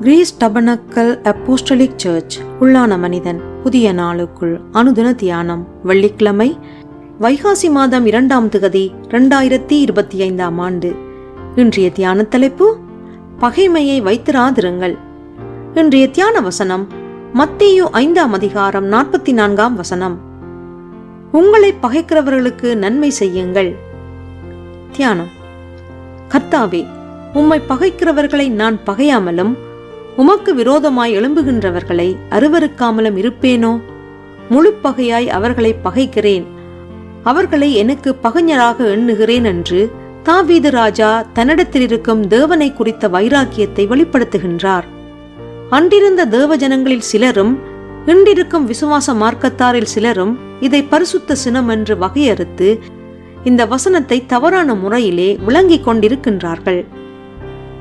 Greece tabernacle apostolic search. உள்ளான மனிதன் புதிய நாளுக்குள் அனுதின தியானம். வெள்ளிக்கிழமை வைகாசி மாதம் இரண்டாம் திகதி இரண்டாயிரத்தி இருபத்தி ஐந்தாம் ஆண்டு. இன்றைய தியான தலைப்பு பகைமையை வைத்திராதிருங்கள். இன்றைய தியான வசனம் மத்தியோ ஐந்தாம் அதிகாரம் நாற்பத்தி நான்காம் வசனம். உங்களை பகைக்கிறவர்களுக்கு நன்மை செய்யுங்கள். தியானம். கர்த்தாவே உம்மை பகைக்கிறவர்களை நான் பகையாமலும் உமக்கு விரோதமாய் எழும்புகின்றவர்களை அருவருக்காமலும் இருப்பேனோ? முழு பகையாய் அவர்களை பகைக்கிறேன். அவர்களை எனக்கு பகைஞராக எண்ணுகிறேன் என்று தாவீது ராஜா தன்னிடத்திலிருக்கும் தேவனை குறித்த வைராக்கியத்தை வெளிப்படுத்துகின்றார். அன்றிருந்த தேவ ஜனங்களில் சிலரும் இன்றிருக்கும் விசுவாச மார்க்கத்தாரில் சிலரும் இதை பரிசுத்த சினம் என்று வகையறுத்து இந்த வசனத்தை தவறான முறையிலே விளங்கிக் கொண்டிருக்கின்றார்கள்.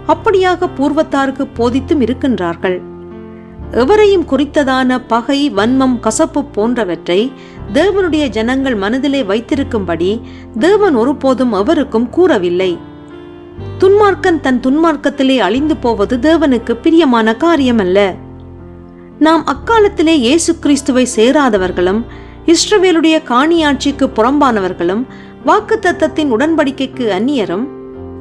அப்படியாக பூர்வத்தாருக்கு போதித்தும் இருக்கின்றார்கள். எவரையும் குறித்ததான பகை வன்மம் கசப்பு போன்றவற்றை தேவனுடைய ஜனங்கள் மனதிலே வைத்திருக்கும்படி தேவன் ஒருபோதும் எவருக்கும் கூறவில்லை. துன்மார்க்கன் தன் துன்மார்க்கத்திலே அழிந்து போவது தேவனுக்கு பிரியமான காரியமல்ல. நாம் அக்காலத்திலே இயேசு கிறிஸ்துவை சேராதவர்களும் இஸ்ரவேலுடைய காணியாட்சிக்கு புறம்பானவர்களும் வாக்குத்தத்தத்தின் உடன்படிக்கைக்கு அந்நியரும்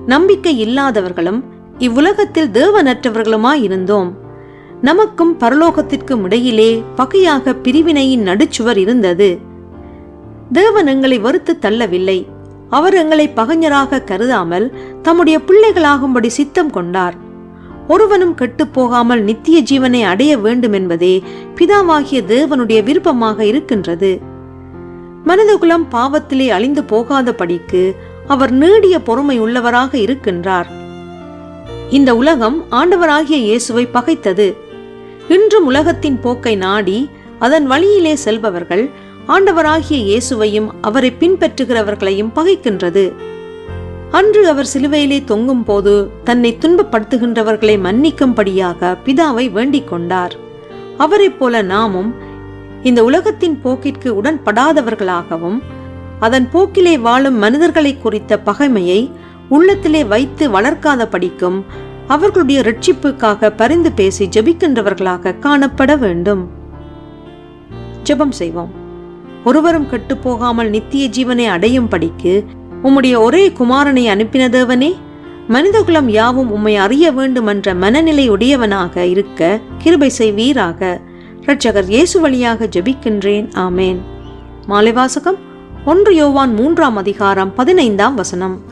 நம்பிக்கை இல்லாதவர்களும் இவ்வுலகத்தில் தேவனற்றவர்களுமாயிருந்தோம். நமக்கும் பரலோகத்திற்கும் இடையிலே பகையாக பிரிவினையின் நடுச்சுவர் இருந்தது. தேவன் எங்களை வருத்து தள்ளவில்லை. அவர் எங்களை பகைஞராக கருதாமல் தம்முடைய பிள்ளைகளாகும்படி சித்தம் கொண்டார். ஒருவனும் கெட்டுப் போகாமல் நித்திய ஜீவனை அடைய வேண்டும் என்பதே பிதாவாகிய தேவனுடைய விருப்பமாக இருக்கின்றது. மனிதகுலம் பாவத்திலே அழிந்து போகாதபடிக்கு அவர் நீடிய பொறுமை உள்ளவராக இருக்கின்றார். இந்த உலகம் ஆண்டவராகிய இயேசுவை பகைத்தது. இன்றும் உலகத்தின் போக்கை நாடி அதன் வழியிலே செல்பவர்கள் ஆண்டவராகிய இயேசுவையும் அவரை பின்பற்றுகிறவர்களையும் பகைக்கின்றது. அன்று அவர் சிலுவையிலே தொங்கும் போது தன்னை துன்பப்படுத்துகின்றவர்களை மன்னிக்கும்படியாக பிதாவை வேண்டிக் கொண்டார். அவரைப் போல நாமும் இந்த உலகத்தின் போக்கிற்கு உடன்படாதவர்களாகவும் அதன் போக்கிலே வாழும் மனிதர்களை குறித்த பகைமையை உள்ளத்திலே வைத்து வளர்க்காத படிக்கும் அவர்களுடைய ரட்சிப்புக்காக பரிந்து பேசி ஜபிக்கின்றவர்களாக காணப்பட வேண்டும். ஜெபம் செய்வோம். ஒருவரும் கெட்டு போகாமல் நித்திய ஜீவனை அடையும் படிக்கு உம்முடைய ஒரே குமாரனை அனுப்பின தேவனே மனிதகுலம் யாவும் உம்மை அறிய வேண்டும் என்ற மனநிலை உடையவனாக இருக்க கிருபை செய்வீராக. இரட்சகர் இயேசு வழியாக ஜெபிக்கின்றேன். ஆமேன். மாலைவாசகம் ஒன்று யோவான் மூன்றாம் அதிகாரம் பதினைந்தாம் வசனம்.